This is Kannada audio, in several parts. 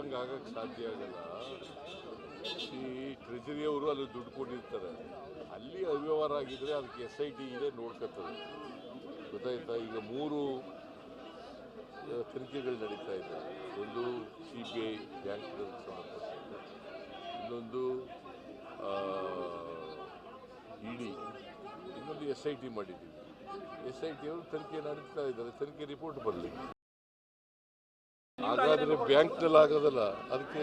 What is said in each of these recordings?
ಹಿಂಗಾಗಕ್ಕೆ ಸಾಧ್ಯ ಆಗಲ್ಲ. ಈ ಟ್ರೆಜರಿಯವರು ಅಲ್ಲಿ ದುಡ್ಡು ಕೊಟ್ಟಿರ್ತಾರೆ. ಅಲ್ಲಿ ಅವ್ಯವಹಾರ ಆಗಿದ್ರೆ ಅದಕ್ಕೆ ಎಸ್ ಐ ಟಿ ಇದೆ ನೋಡ್ಕೊತದೆ. ಗೊತ್ತಾಯ್ತಾ? ಈಗ ಮೂರು ತನಿಖೆಗಳು ನಡೀತಾ ಇದೆ. ಒಂದು ಸಿ ಬಿ ಐ ಬ್ಯಾಂಕ್ ಇನ್ನೊಂದು ಇನ್ನೊಂದು ಡಿ ಇನ್ನೊಂದು ಎಸ್ ಐ ಟಿ ಮಾಡಿದ್ದೀವಿ. ಎಸ್ ಐ ಟಿ ಅವರು ತನಿಖೆ ನಡೀತಾ ಇದ್ದಾರೆ. ತನಿಖೆ ರಿಪೋರ್ಟ್ ಬರಲಿ ಹಾಗಾದ್ರೆ ಬ್ಯಾಂಕ್ನಲ್ಲಿ ಆಗೋದಲ್ಲ, ಅದಕ್ಕೆ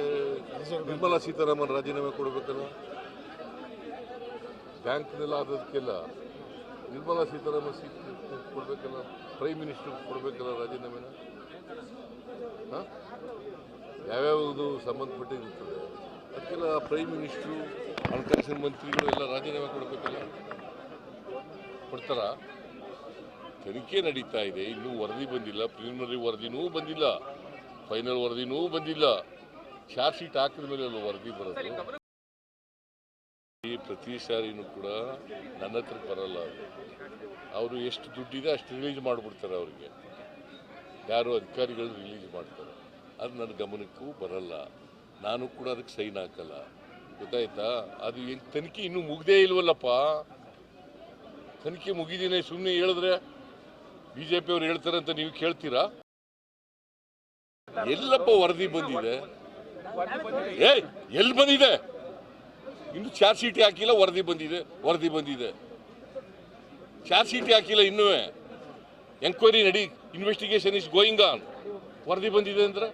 ನಿರ್ಮಲಾ ಸೀತಾರಾಮನ್ ರಾಜೀನಾಮೆ ಕೊಡಬೇಕಲ್ಲ? ಬ್ಯಾಂಕ್ನಲ್ಲಿ ಆಗೋದಕ್ಕೆಲ್ಲ ನಿರ್ಮಲಾ ಸೀತಾರಾಮನ್ ಸೀ ಕೊಡಬೇಕಲ್ಲ ಪ್ರೈಮ್ ಮಿನಿಸ್ಟರ್ ಕೊಡಬೇಕಲ್ಲ ರಾಜೀನಾಮೆನ? ಹಾಂ? ಯಾವ್ಯಾವುದು ಸಂಬಂಧಪಟ್ಟಿರುತ್ತದೆ ಅದಕ್ಕೆಲ್ಲ ಪ್ರೈಮ್ ಮಿನಿಸ್ಟ್ರು ಹಣಕಾಸಿನ ಮಂತ್ರಿಗಳು ಎಲ್ಲ ರಾಜೀನಾಮೆ ಕೊಡಬೇಕಲ್ಲ? ಕೊಡ್ತಾರ? ತನಿಖೆ ನಡೀತಾ ಇದೆ, ಇನ್ನೂ ವರದಿ ಬಂದಿಲ್ಲ ಪ್ರಿಲಿಮಿನರಿ ವರದಿನೂ ಬಂದಿಲ್ಲ. ಫೈನಲ್ ವರದಿನೂ ಬಂದಿಲ್ಲ. ಚಾರ್ಜ್ ಶೀಟ್ ಹಾಕಿದ ಮೇಲೆ ಅಲ್ವ ವರದಿ ಬರೋದು. ಈ ಪ್ರತಿ ಸಾರಿನೂ ಕೂಡ ನನ್ನ ಹತ್ರ ಬರಲ್ಲ ಅವರು ಎಷ್ಟು ದುಡ್ಡಿದೆ ಅಷ್ಟು ರಿಲೀಸ್ ಮಾಡಿಬಿಡ್ತಾರೆ ಅವರಿಗೆ. ಯಾರು ಅಧಿಕಾರಿಗಳು ರಿಲೀಸ್ ಮಾಡ್ತಾರೆ. ಅದು ನನ್ನ ಗಮನಕ್ಕೂ ಬರಲ್ಲ. ನಾನು ಕೂಡ ಅದಕ್ಕೆ ಸೈನ್ ಹಾಕಲ್ಲ. ಗೊತ್ತಾಯ್ತಾ? ಅದು ಏನು ತನಿಖೆ ಇನ್ನೂ ಮುಗ್ದೇ ಇಲ್ವಲ್ಲಪ್ಪ? ತನಿಖೆ ಮುಗಿದಿನೇ ಸುಮ್ಮನೆ ಹೇಳಿದ್ರೆ ಬಿ ಜೆ ಪಿಯವ್ರು ಹೇಳ್ತಾರೆ ಅಂತ ನೀವು ಕೇಳ್ತೀರಾ? ಎಲ್ಲಪ್ಪ ವರದಿ ಬಂದಿದೆ. ಏಯ್ ಎಲ್ಲಿ ಬಂದಿದೆ? ಇನ್ನು ಚಾರ್ಜ್ ಶೀಟ್ ಹಾಕಿಲ್ಲ ವರದಿ ಬಂದಿದೆ ವರದಿ ಬಂದಿದೆ. ಚಾರ್ಜ್ ಶೀಟ್ ಹಾಕಿಲ್ಲ ಇನ್ನೂ. ಎಂಕ್ವೈರಿ ನಡಿ ಇನ್ವೆಸ್ಟಿಗೇಷನ್ ಇಸ್ ಗೋಯಿಂಗ್ ಆನ್ ವರದಿ ಬಂದಿದೆ ಅಂದ್ರೆ?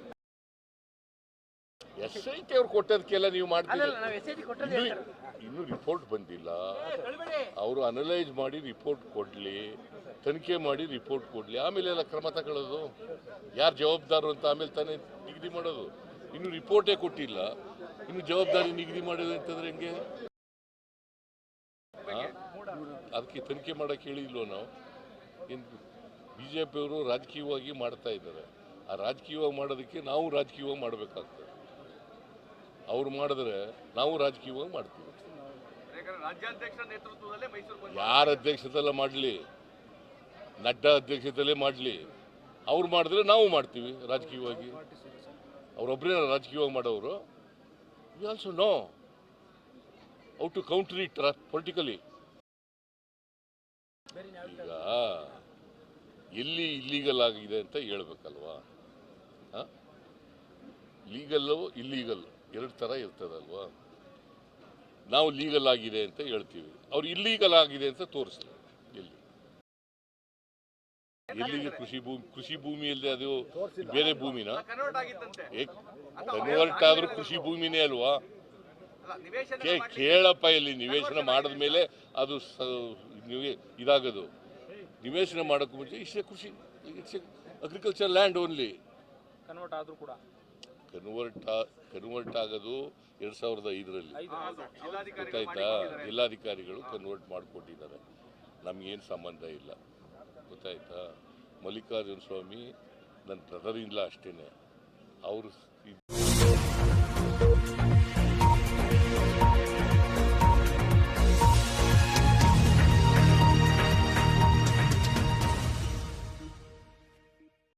ಎಸ್ ಐ ಟಿ ಅವ್ರು ಕೊಟ್ಟದಕ್ಕೆಲ್ಲ ನೀವು ಮಾಡ್ತೀರಿ. ಇನ್ನು ಇನ್ನು ರಿಪೋರ್ಟ್ ಬಂದಿಲ್ಲ. ಅವರು ಅನಲೈಸ್ ಮಾಡಿ ರಿಪೋರ್ಟ್ ಕೊಡಲಿ. ತನಿಖೆ ಮಾಡಿ ರಿಪೋರ್ಟ್ ಕೊಡಲಿ. ಆಮೇಲೆ ಎಲ್ಲ ಕ್ರಮ ತಗೊಳ್ಳೋದು. ಯಾರು ಜವಾಬ್ದಾರರು ಅಂತ ಆಮೇಲೆ ತಾನೇ ನಿಗದಿ ಮಾಡೋದು. ಇನ್ನು ರಿಪೋರ್ಟೇ ಕೊಟ್ಟಿಲ್ಲ. ಇನ್ನು ಜವಾಬ್ದಾರಿ ನಿಗದಿ ಮಾಡೋದು ಅಂತಂದ್ರೆ ಹೆಂಗೆ? ಅದಕ್ಕೆ ತನಿಖೆ ಮಾಡಕ್ಕೆ ಹೇಳಿಲ್ವೋ ನಾವು? ಏನು ಬಿ ಜೆ ಪಿಯವರು ರಾಜಕೀಯವಾಗಿ ಮಾಡ್ತಾ ಇದ್ದಾರೆ. ಆ ರಾಜಕೀಯವಾಗಿ ಮಾಡೋದಕ್ಕೆ ನಾವು ರಾಜಕೀಯವಾಗಿ ಮಾಡಬೇಕಾಗ್ತದೆ. ಅವ್ರು ಮಾಡಿದ್ರೆ ನಾವು ರಾಜಕೀಯವಾಗಿ ಮಾಡ್ತೀವಿ. ಯಾರ ಅಧ್ಯಕ್ಷತೆಲ್ಲ ಮಾಡಲಿ? ನಡ್ಡಾ ಅಧ್ಯಕ್ಷತೆಯಲ್ಲೇ ಮಾಡಲಿ. ಅವ್ರು ಮಾಡಿದ್ರೆ ನಾವು ಮಾಡ್ತೀವಿ ರಾಜಕೀಯವಾಗಿ. ಅವರೊಬ್ಬರೇ ರಾಜಕೀಯವಾಗಿ ಮಾಡೋರು. We also know out to counter it politically ಈಗ ಎಲ್ಲಿ ಇಲ್ಲೀಗಲ್ ಆಗಿದೆ ಅಂತ ಹೇಳ್ಬೇಕಲ್ವಾ? ಲೀಗಲ್ಲು ಇಲ್ಲೀಗಲ್ ಎರಡು ಥರ ಇರ್ತದಲ್ವಾ? ನಾವು ಲೀಗಲ್ ಆಗಿದೆ ಅಂತ ಹೇಳ್ತೀವಿ. ಅವ್ರು ಇಲ್ಲೀಗಲ್ ಆಗಿದೆ ಅಂತ ತೋರಿಸ್ಲಿ. ಎಲ್ಲಿಗೆ ಕೃಷಿ ಭೂಮಿ ಕೃಷಿ ಭೂಮಿಯಲ್ಲಿ ಅದು ಬೇರೆ ಭೂಮಿನ? ಕನ್ವರ್ಟ್ ಆದ್ರೂ ಕೃಷಿ ಭೂಮಿನೇ ಅಲ್ವಾ? ಕೇಳಪ್ಪ ಇಲ್ಲಿ ನಿವೇಶನ ಮಾಡಿದ ಮೇಲೆ ಅದು ಇದಾಗದು. ನಿವೇಶನ ಮಾಡೋಕ್ಕೂ ಮುಂಚೆ ಇಷ್ಟೇ ಕೃಷಿ it's agriculture land only convert ಆದ್ರೂ ಕೂಡ. ಕನ್ವರ್ಟ್ ಕನ್ವರ್ಟ್ ಆಗೋದು ಎರಡ್ ಸಾವಿರದ ಐದರಲ್ಲಿ. ಜಿಲ್ಲಾಧಿಕಾರಿಗಳು ಗೊತ್ತಾಯ್ತಾ ಜಿಲ್ಲಾಧಿಕಾರಿಗಳು ಕನ್ವರ್ಟ್ ಮಾಡಿಕೊಟ್ಟಿದ್ದಾರೆ. ನಮಗೇನು ಸಂಬಂಧ ಇಲ್ಲ. ಗೊತ್ತಾಯ್ತಾ? ಮಲ್ಲಿಕಾರ್ಜುನ ಸ್ವಾಮಿ ನನ್ನ ಬ್ರದರ್ ಇಲ್ಲ ಅಷ್ಟೇ ಅವರು